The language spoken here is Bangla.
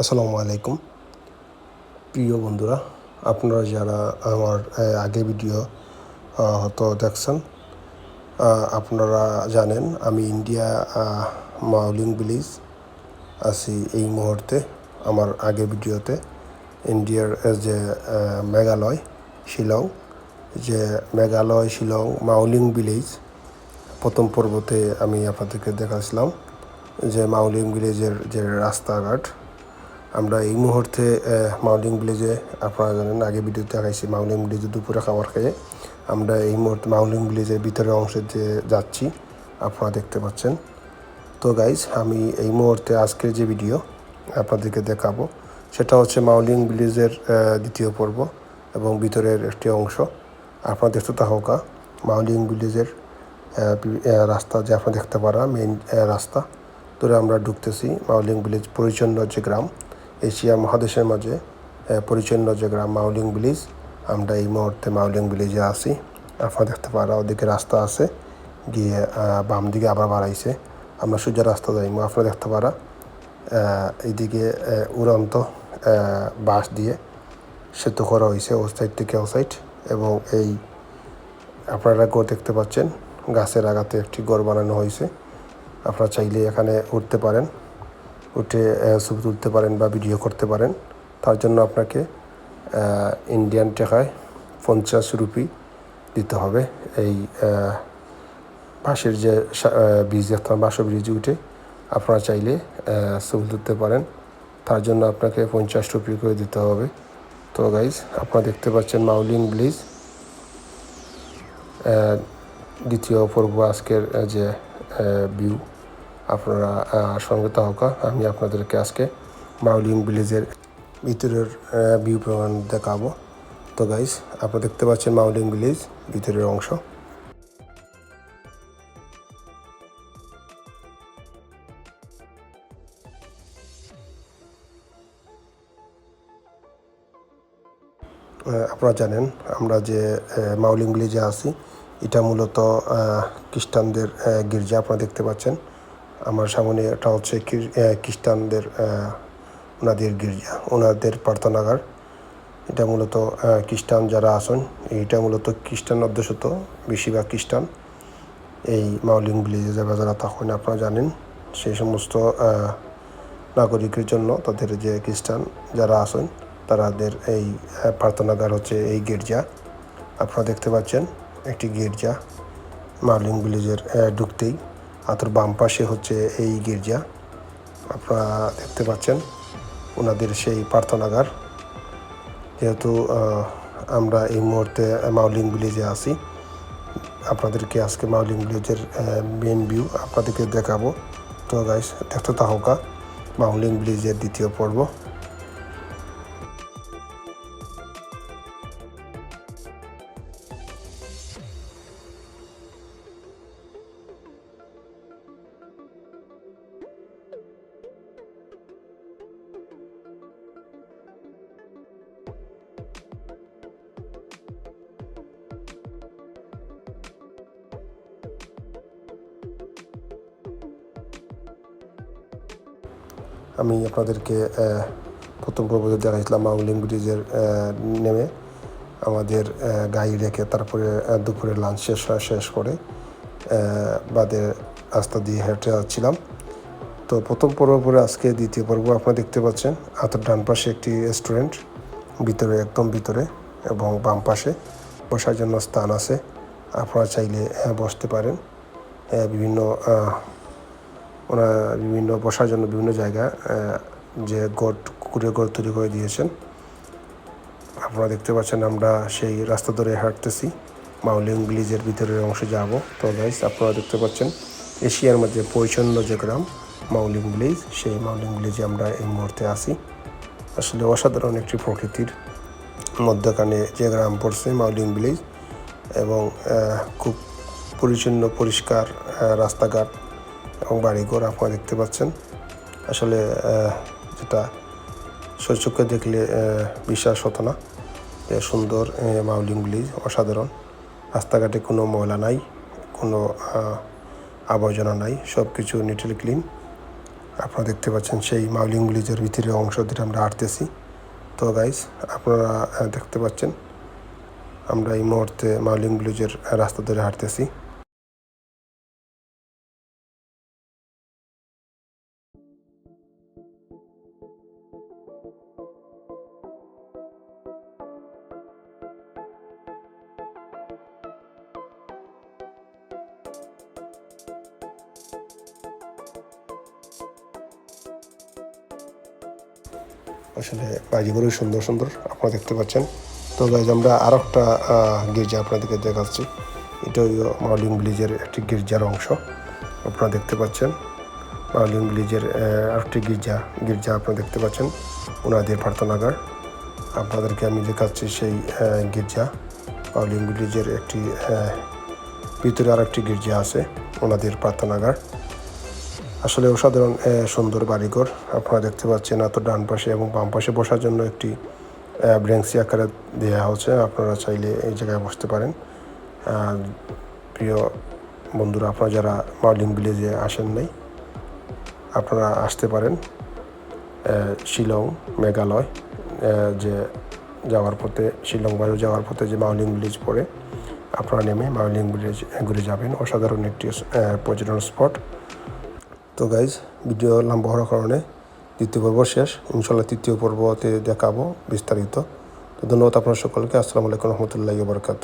আসসালামু আলাইকুম। প্রিয় বন্ধুরা, আপনারা যারা আমার আগে ভিডিও হয়তো দেখছেন আপনারা জানেন আমি ইন্ডিয়া মাউলিং ভিলেজ আছি এই মুহূর্তে আমার আগে ভিডিওতে। ইন্ডিয়ার যে মেঘালয়, শিলং, যে, মেঘালয়, শিলং মাউলিং ভিলেজ প্রথম পর্বতে আমি আপনাদেরকে দেখাচ্ছিলাম যে মাউলিং ভিলেজের যে রাস্তাঘাট আমরা এই মুহূর্তে মাউলিং ভিলেজে আপনারা জানেন, আগে ভিডিওতে দেখাইছি মাউলিং ভিলেজে দুপুরে খাবার খেয়ে, আমরা এই মুহূর্তে মাউলিং ভিলেজের ভিতরের অংশে যে যাচ্ছি, আপনারা দেখতে পাচ্ছেন। তো গাইজ আমি এই মুহূর্তে আজকের যে ভিডিও আপনাদেরকে দেখাবো, সেটা হচ্ছে মাউলিং ভিলেজের দ্বিতীয় পর্ব এবং ভিতরের একটি অংশ। আপনারা দেখতে থাকা মাউলিং ভিলেজের রাস্তা যে আপনারা দেখতে পারা মেইন রাস্তা। ধরে আমরা ঢুকতেছি মাউলিং ভিলেজ পরিচ্ছন্ন যে গ্রাম। এশিয়া মহাদেশের মাঝে পরিচ্ছন্ন যে গ্রাম মাউলিং ভিলেজ, আমরা এই মুহূর্তে মাউলিং ভিলেজে আছি। আপনারা দেখতে পারা, ওদিকে রাস্তা আছে, গিয়ে বাম দিকে আবার বাড়াইছে। আমরা সোজা রাস্তা যাইমু, আপনারা দেখতে পারা এইদিকে উড়ন্ত বাঁশ দিয়ে সেতু করা হয়েছে ও সাইড থেকে ও সাইড। এবং এই, আপনারা ঘর দেখতে পাচ্ছেন, গাছের আগাতে একটি ঘর বানানো হয়েছে আপনারা চাইলে এখানে উঠতে পারেন। উঠে ছবি তুলতে পারেন বা ভিডিও করতে পারেন। তার জন্য আপনাকে ইন্ডিয়ান টাকায় পঞ্চাশ রুপি দিতে হবে। এই বাঁশের যে ব্রিজ দেখতাম বাঁশ ব্রিজে উঠে আপনারা চাইলে ছবি তুলতে পারেন। তার জন্য আপনাকে পঞ্চাশ রুপি করে দিতে হবে। তো গাইজ আপনারা দেখতে পাচ্ছেন মাউলিং ব্রিজ দ্বিতীয় পর্ব আজকের যে ভিউ আপনারা সঙ্গে থাকা আমি আপনাদেরকে আজকে মাউলিং ভিলেজের ভিতরের ভিউ প্রমাণ দেখাবো। তো গাইস আপনারা দেখতে পাচ্ছেন মাউলিং ভিলেজ ভিতরের অংশ। আপনারা জানেন, আমরা যে মাউলিং ভিলেজে আছি, এটা মূলত খ্রিস্টানদের গির্জা, আপনারা দেখতে পাচ্ছেন। আমার সামনে এটা হচ্ছে খ্রিস্টানদের ওনাদের গির্জা, ওনাদের প্রার্থনাগার। এটা মূলত খ্রিস্টান যারা আছেন, এইটা মূলত খ্রিস্টান অধ্যুষিত, বেশিরভাগ খ্রিস্টান। এই মাউলিং ভিলেজে যারা যারা তখন আপনারা জানেন সেই সমস্ত নাগরিকের জন্য তাদের যে খ্রিস্টান যারা আছেন তাদের এই প্রার্থনাগার হচ্ছে এই গির্জা। আপনারা দেখতে পাচ্ছেন, একটি গির্জা মার্লিং ভিলেজের ঢুকতেই। আতর বাম পাশে হচ্ছে এই গির্জা। আপনারা দেখতে পাচ্ছেন ওনাদের সেই প্রার্থনাগার। যেহেতু আমরা এই মুহূর্তে মাউলিং ভিলেজে আছি, আপনাদেরকে আজকে মাউলিং ভিলেজের মেন ভিউ আপনাদেরকে দেখাবো। তো গাইস দেখতে থাকা মাউলিং ভিলেজের দ্বিতীয় পর্ব। আমি আপনাদেরকে প্রথম পর্বতে দেখাইছিলাম মাউলিং ব্রিজের নেমে আমাদের গাড়ি রেখে তারপরে দুপুরে লাঞ্চ শেষ শেষ করে বাদে রাস্তা দিয়ে হেঁটে যাচ্ছিলাম। তো প্রথম পর্ব পরে আজকে দ্বিতীয় পর্ব আপনারা দেখতে পাচ্ছেন। হাতের ডান পাশে একটি রেস্টুরেন্ট ভিতরে, একদম ভিতরে এবং বাম পাশে বসার জন্য স্থান আছে। আপনারা চাইলে বসতে পারেন। বিভিন্ন ওনারা বিভিন্ন বসার জন্য বিভিন্ন জায়গা যে গড় কুড়ে গড় তৈরি করে দিয়েছেন। আপনারা দেখতে পাচ্ছেন আমরা সেই রাস্তা ধরে হাঁটতেছি। মাউলিং ভিলেজের ভিতরের অংশে যাব। তো গাইস আপনারা দেখতে পাচ্ছেন এশিয়ার মধ্যে পরিচ্ছন্ন যে গ্রাম মাউলিং ভিলেজ সেই মাউলিং ভিলেজে আমরা এই মুহূর্তে আছি। আসলে অসাধারণ একটি প্রকৃতির মধ্যখানে যে গ্রাম পড়ছে মাউলিং ভিলেজ এবং খুব পরিচ্ছন্ন, পরিষ্কার রাস্তাঘাট। এবং বাড়িঘর আপনারা দেখতে পাচ্ছেন। আসলে যেটা সচক্ষে দেখলে বিশ্বাস হতো না সুন্দর আহ, মাউলিং ভিলেজ অসাধারণ। রাস্তাঘাটে কোনো ময়লা নাই কোনো আবর্জনা নাই সব কিছু নিটলি ক্লিন আপনারা দেখতে পাচ্ছেন সেই মাউলিং ব্রিজের ভিতরে অংশ দিয়ে আমরা হাঁটতেছি। তো গাইস আপনারা দেখতে পাচ্ছেন আমরা এই মুহূর্তে মাউলিং ব্রিজের রাস্তা ধরে হাঁটতেছি। আসলে বাড়িগুলো সুন্দর সুন্দর আপনারা দেখতে পাচ্ছেন। তো গাইজ আমরা আর একটা গির্জা আপনাদেরকে দেখাচ্ছি। এটা মাউলিং ব্রিজের একটি গির্জার অংশ, আপনারা দেখতে পাচ্ছেন। মাউলিং ব্রিজের আরেকটি গির্জা গির্জা আপনারা দেখতে পাচ্ছেন ওনাদের প্রার্থনাগার। আপনাদেরকে আমি দেখাচ্ছি সেই গির্জা। মাউলিং ব্রিজের একটি ভিতরে আর একটি গির্জা আছে ওনাদের প্রার্থনাগার। আসলে অসাধারণ সুন্দর বাড়িঘর। আপনারা দেখতে পাচ্ছেন এত ডান পাশে এবং বাম পাশে বসার জন্য একটি ব্রেংসি আকারে দেওয়া হচ্ছে আপনারা চাইলে এই জায়গায় বসতে পারেন। প্রিয় বন্ধুরা, আপনারা যারা মার্লিং ভিলেজে আসেন নাই, আপনারা আসতে পারেন শিলং মেঘালয় যে যাওয়ার পথে, শিলং বায়ু যাওয়ার পথে যে মাউলিং ভিলেজ পড়ে, আপনারা নেমে মাউলিং ভিলেজ ঘুরে যাবেন। অসাধারণ একটি পর্যটন স্পট। তো গাইজ ভিডিও লম্বা হওয়ার কারণে দ্বিতীয় পর্ব শেষ। ইনশাল্লাহ তৃতীয় পর্বতে দেখাবো বিস্তারিত। তো ধন্যবাদ আপনার সকলকে। আসসালামু আলাইকুম রহমতুল্লাহ বরকাত